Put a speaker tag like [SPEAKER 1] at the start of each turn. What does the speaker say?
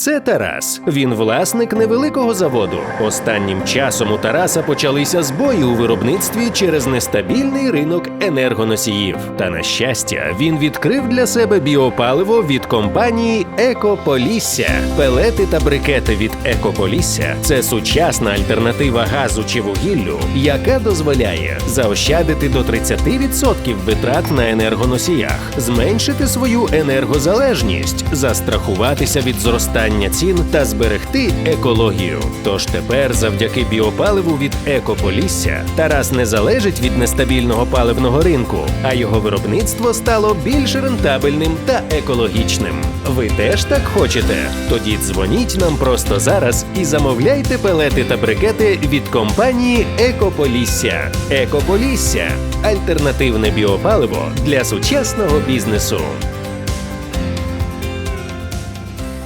[SPEAKER 1] Це Тарас. Він власник невеликого заводу. Останнім часом у Тараса почалися збої у виробництві через нестабільний ринок енергоносіїв. Та на щастя, він відкрив для себе біопаливо від компанії Екополісся. Пелети та брикети від Екополісся це сучасна альтернатива газу чи вугіллю, яка дозволяє заощадити до 30% витрат на енергоносіях, зменшити свою енергозалежність, застрахуватися від зростання цін та зберегти екологію. Тож тепер, завдяки біопаливу від Екополісся, Тарас не залежить від нестабільного паливного ринку, а його виробництво стало більш рентабельним та екологічним. Ви теж так хочете? Тоді дзвоніть нам просто зараз і замовляйте пелети та брикети від компанії Екополісся. Екополісся альтернативне біопаливо для сучасного бізнесу.